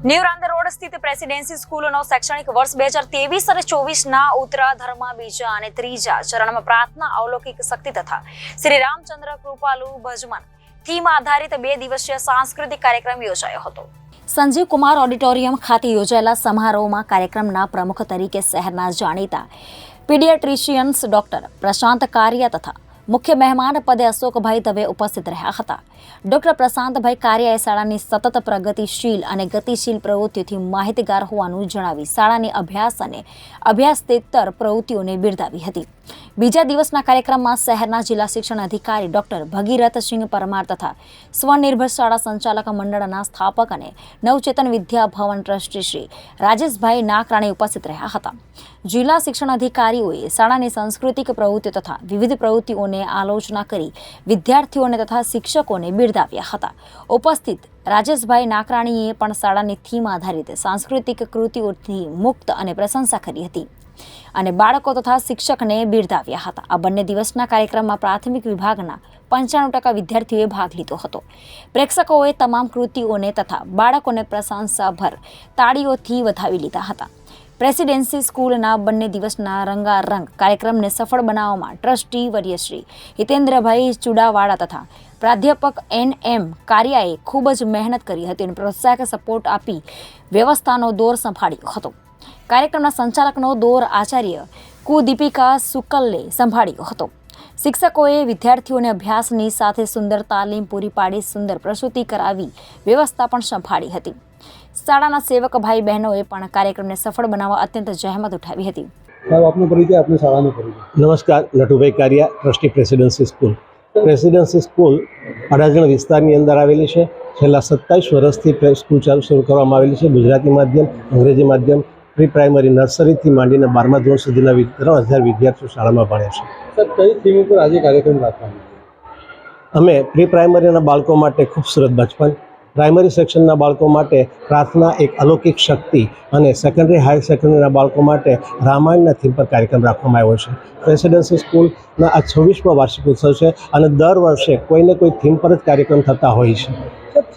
New Rander road સ્થિત presidency સ્કૂલનો શૈક્ષણિક વર્ષ બે હજાર ત્રેવીસ અને ચોવીસના ઉત્તરાધરમાં બીજા અને ત્રીજા ચરણમાં પ્રાર્થના અવલૌકિક શક્તિ તથા શ્રી રામચંદ્ર કૃપાલુ ભજમન થીમ આધારિત બે દિવસીય સાંસ્કૃતિક કાર્યક્રમ યોજાયો હતો. સંજીવ કુમાર ઓડિટોરિયમ ખાતે યોજાયેલા સમારોહમાં કાર્યક્રમના પ્રમુખ તરીકે શહેરના જાણીતા પીડિયાટ્રિશિયન્સ ડોક્ટર પ્રશાંત કારિયા તથા મુખ્ય મહેમાન પદે અશોકભાઈ દવે ઉપસ્થિત રહ્યા હતા. ડોક્ટર પ્રશાંતભાઈ કારિયાએ શાળાની સતત પ્રગતિશીલ અને ગતિશીલ પ્રવૃત્તિઓથી માહિતગાર હોવાનું જણાવી શાળાની અભ્યાસ અને અભ્યાસેતર પ્રવૃત્તિઓને બિરદાવી હતી. બીજા દિવસના કાર્યક્રમમાં શહેરના જિલ્લા શિક્ષણ અધિકારી ડોક્ટર ભગીરથસિંહ પરમાર તથા સ્વનિર્ભર શાળા સંચાલક મંડળના સ્થાપક અને નવચેતન વિદ્યા ભવન ટ્રસ્ટી શ્રી રાજેશભાઈ નાકરાણી ઉપસ્થિત રહ્યા હતા. જિલ્લા શિક્ષણ અધિકારીઓએ શાળાની સાંસ્કૃતિક પ્રવૃત્તિઓ તથા વિવિધ પ્રવૃત્તિઓને આલોચના કરી વિદ્યાર્થીઓને તથા શિક્ષકોને બિરદાવ્યા હતા. ઉપસ્થિત રાજેશભાઈ નાકરાણીએ પણ શાળાની થીમ આધારિત સાંસ્કૃતિક કૃતિઓથી મુક્ત અને પ્રશંસા કરી હતી. અને બાળકો તથા શિક્ષકને બિરદાવ્યા હતા. આ બંને દિવસના કાર્યક્રમમાં પ્રાથમિક વિભાગના પંચાણું ટકા વિદ્યાર્થીઓએ ભાગ લીધો હતો. પ્રેક્ષકોએ તમામ કૃતિઓને તથા બાળકોને પ્રશંસાભર તાળીઓથી વધાવી લીધા હતા. પ્રેસિડેન્સી સ્કૂલના બંને દિવસના રંગારંગ કાર્યક્રમને સફળ બનાવવામાં ટ્રસ્ટી વર્યશ્રી હિતેન્દ્રભાઈ ચુડાવાડા તથા પ્રાધ્યાપક એન એમ કારિયાએ ખૂબ જ મહેનત કરી હતી અને પ્રોત્સાહક સપોર્ટ આપી વ્યવસ્થાનો દોર સંભાળ્યો હતો. કાર્યક્રમના સંચાલકનો દોર આચાર્ય કુદીપિકા સુકલ્લે સંભાળ્યો હતો. શિક્ષકોએ વિદ્યાર્થીઓને અભ્યાસની સાથે સુંદર તાલીમ પૂરી પાડી સુંદર પ્રસ્તુતિ કરાવી વ્યવસ્થા પણ સંભાળી હતી. શાળાના સેવક ભાઈ બહેનોએ પણ કાર્યક્રમને સફળ બનાવવા અત્યંત જહેમત ઉઠાવી હતી. સાહેબ આપનો પરિચય આપની શાળાનો પરિચય. નમસ્કાર Natubhai Kariya trustee presidency school. Presidency school Adajan વિસ્તારની અંદર આવેલી છે. છેલ્લા સત્તાવીસ વર્ષથી સ્કૂલ ચાલુ શરૂ કરવામાં આવેલી છે. ગુજરાતી માધ્યમ અંગ્રેજી માધ્યમ પ્રી પ્રાઇમરી નર્સરીથી માંડીને બારમા ધોરણ સુધીના ત્રણ હજાર વિદ્યાર્થીઓ શાળામાં ભણે છે. સર કઈ થીમ ઉપર આજે કાર્યક્રમ રાખવાનો અમે પ્રી પ્રાઇમરીના બાળકો માટે ખૂબસૂરત બચપન પ્રાઇમરી સેક્શનના બાળકો માટે પ્રાર્થના એક અલૌકિક શક્તિ અને સેકન્ડરી હાયર સેકન્ડરીના બાળકો માટે રામાયણના થીમ પર કાર્યક્રમ રાખવામાં આવ્યો છે. પ્રેસિડેન્સી સ્કૂલના આ છવ્વીસમો વાર્ષિક ઉત્સવ છે અને દર વર્ષે કોઈને કોઈ થીમ પર જ કાર્યક્રમ થતા હોય છે.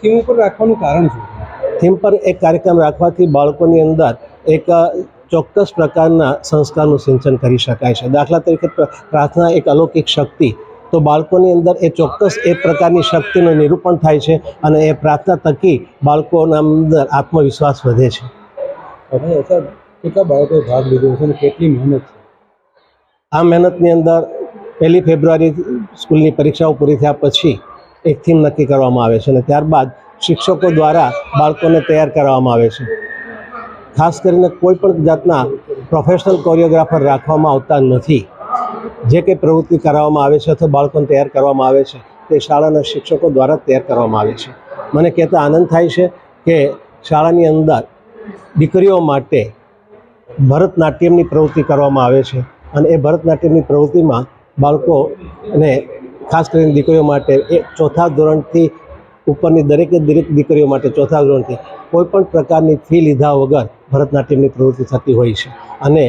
થીમ પર રાખવાનું કારણ શું? થીમ પર એક કાર્યક્રમ રાખવાથી બાળકોની અંદર એક ચોક્કસ પ્રકારના સંસ્કારનું સિંચન કરી શકાય છે. દાખલા તરીકે પ્રાર્થના એક અલૌકિક શક્તિ તો બાળકોની અંદર એ ચોક્કસ એ પ્રકારની શક્તિનું નિરૂપણ થાય છે અને એ પ્રાર્થના થકી બાળકોના અંદર આત્મવિશ્વાસ વધે છે. કેટલા બાળકોએ ભાગ લીધો છે અને કેટલી મહેનત છે? આ મહેનતની અંદર પહેલી ફેબ્રુઆરી સ્કૂલની પરીક્ષાઓ પૂરી થયા પછી એક થીમ નક્કી કરવામાં આવે છે અને ત્યારબાદ શિક્ષકો દ્વારા બાળકોને તૈયાર કરવામાં આવે છે. ખાસ કરીને કોઈ પણ જાતના પ્રોફેશનલ કોરિયોગ્રાફર રાખવામાં આવતા નથી. જે કંઈ પ્રવૃત્તિ કરાવવામાં આવે છે અથવા બાળકોને તૈયાર કરવામાં આવે છે, તે શાળાના શિક્ષકો દ્વારા તૈયાર કરવામાં આવે છે. મને કહેતા આનંદ થાય છે કે શાળાની અંદર દીકરીઓ માટે ભરતનાટ્યમની પ્રવૃત્તિ કરવામાં આવે છે અને એ ભરતનાટ્યમની પ્રવૃત્તિમાં બાળકોને ખાસ કરીને દીકરીઓ માટે એ ચોથા ધોરણથી ઉપરની દરેકે દરેક દીકરીઓ માટે ચોથા ધોરણથી કોઈ પણ પ્રકારની ફી લીધા વગર ભરતનાટ્યમની પ્રવૃત્તિ થતી હોય છે. અને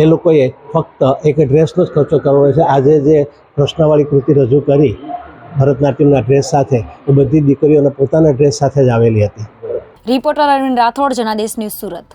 એ લોકોએ ફક્ત એક ડ્રેસનો જ ખર્ચો કરવો છે. આજે જે પ્રશ્નવાળી કૃતિ રજૂ કરી ભરતનાટ્યમના ડ્રેસ સાથે, એ બધી દીકરીઓના પોતાના ડ્રેસ સાથે જ આવેલી હતી. Reporter Arvind Rathod, Janadesh news Surat.